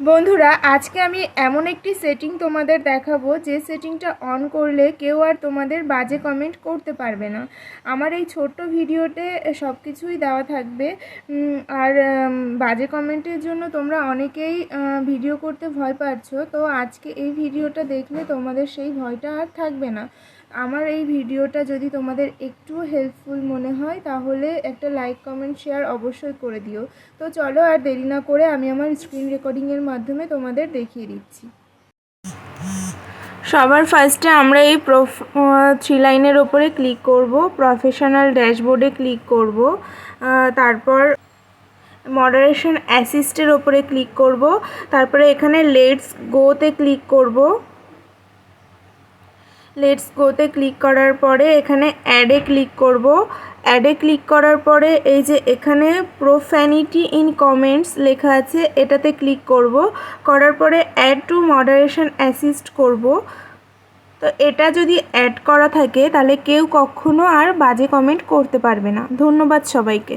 বন্ধুরা, আজকে আমি এমন একটি সেটিং তোমাদের দেখাবো যে সেটিংটা অন করলে কেউ আর তোমাদের বাজে কমেন্ট করতে পারবে না। আমার এই ছোট্ট ভিডিওতে সব কিছুই দেওয়া থাকবে। আর বাজে কমেন্টের জন্য তোমরা অনেকেই ভিডিও করতে ভয় পাচ্ছ। তো আজকে এই ভিডিওটা দেখলে তোমাদের সেই ভয়টা আর থাকবে না। আমার এই ভিডিওটা যদি তোমাদের একটু হেল্পফুল মনে হয়, তাহলে একটা লাইক কমেন্ট শেয়ার অবশ্যই করে দিও। তো চলো আর দেরি না করে আমি আমার স্ক্রিন রেকর্ডিংয়ের মাধ্যমে তোমাদের দেখিয়ে দিচ্ছি। সবার ফার্স্টে আমরা এই প্রোফ থ্রি লাইনের ওপরে ক্লিক করব প্রফেশনাল ড্যাশবোর্ডে ক্লিক করব তারপর মডারেশন অ্যাসিস্টের ওপরে ক্লিক করব, তারপরে এখানে লেটস গোতে ক্লিক করব। লেটস গোতে ক্লিক করার পরে এখানে অ্যাডে ক্লিক করব। অ্যাডে ক্লিক করার পরে এই যে এখানে প্রোফ্যানিটি ইন কমেন্টস লেখা আছে, এটাতে ক্লিক করব। করার পরে অ্যাড টু মডারেশন অ্যাসিস্ট করব। তো এটা যদি অ্যাড করা থাকে, তাহলে কেউ কখনো আর বাজে কমেন্ট করতে পারবে না। ধন্যবাদ সবাইকে।